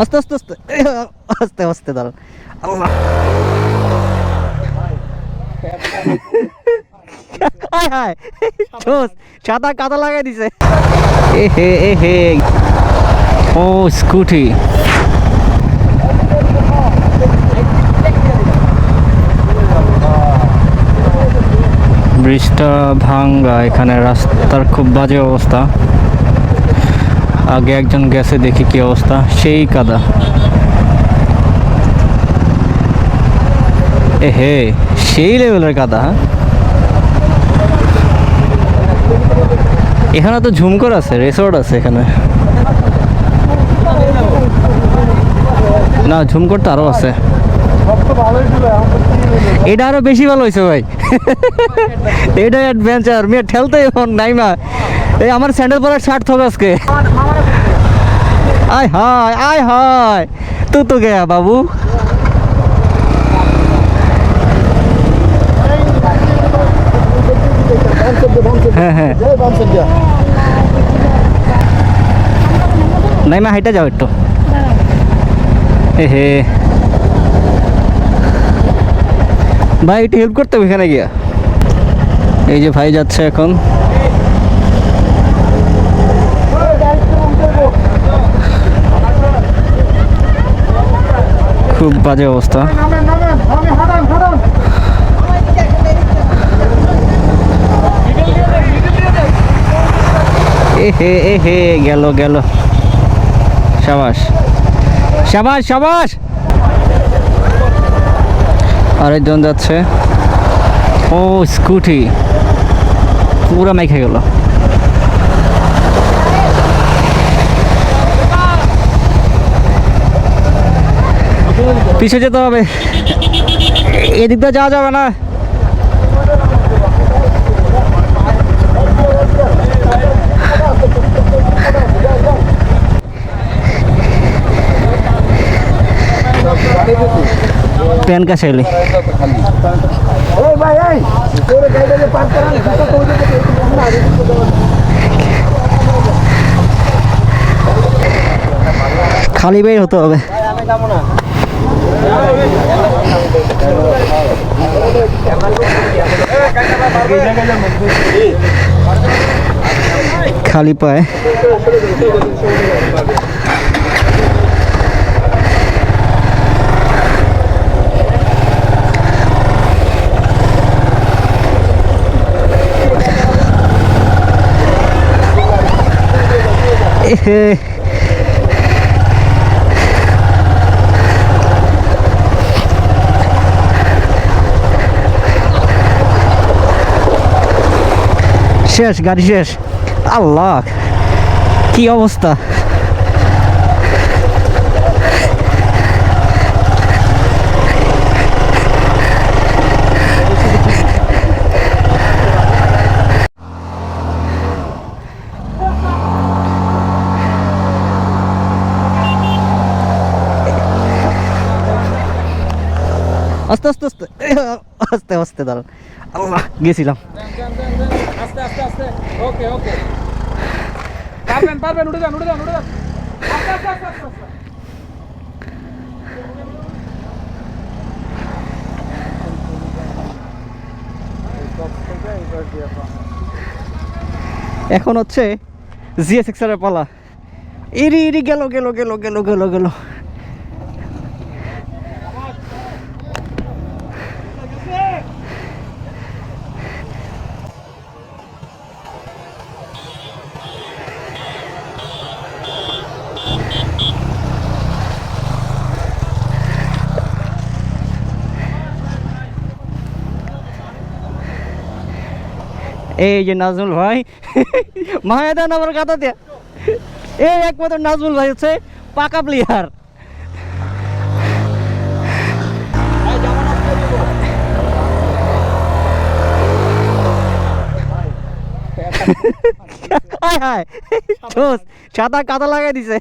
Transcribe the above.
আস্তে আস্তে আস্তে। আস্তে আস্তে দাঁড়ান। আল্লাহ। জোস কাদা লাগাই দিছে। ও, স্কুটি। ব্রিজটা ভাঙ্গা, এখানে রাস্তার খুব বাজে অবস্থা। আগে একজন গেছে, দেখি কি অবস্থা। সেই কাদা। এ হে সেই লেভেলের কাদা হ্যাঁ? এখানে তো ঝুমকর আছে, রিসোর্ট আছে এখানে। না, ঝুমকর তো আরও আছে। এটা আরও বেশি ভালো হয়েছে ভাই। এটা অ্যাডভেঞ্চার মেয়ে ঠেলতে এখন নাই মা এই আমার স্যান্ডেল পরার সার্থক আজকে। আয় হায় তু তো গেয়া বাবু। হ্যাঁ হ্যাঁ। নাই মা হাইটা যাও একটু। হে। ভাই, একটু হেল্প করতে হবে এখানে গিয়া। এই যে ভাই যাচ্ছে এখন। খুব বাজে অবস্থা। এ হে গেল গেল। সাবাস। সাবাস সাবাস! আরেকজন যাচ্ছে। ও, স্কুটি। পুরো মেখে গেল। পিছু যেতে হবে। এদিক দিয়ে যাওয়া যাবে না। প্যান খালি বের হতে হবে। খালি পায়ে এহে শেষ গাড়ি শেষ আল্লাহ কি অবস্থা আস্তে আস্তে আস্তে এ, আস্তে আস্তে দাঁড়ান আল্লাহ গেছিলাম আস্তে আস্তে আস্তে। ওকে ওকে পারবেন পারবেন, উঠে যান উঠে যান উঠে যান। আস্তে আস্তে আস্তে আস্তে। এখন হচ্ছে জিএস পালা। ইরি ইরি গেল গেল গেল গেল গেল গেল। এই যে নাজমুল ভাই মায়া দেন আমার কাতা দিয়ে। এই একমাত্র নাজমুল ভাই হচ্ছে পাকা প্লেয়ার হায় হায় জোস কাদা লাগাই দিছে।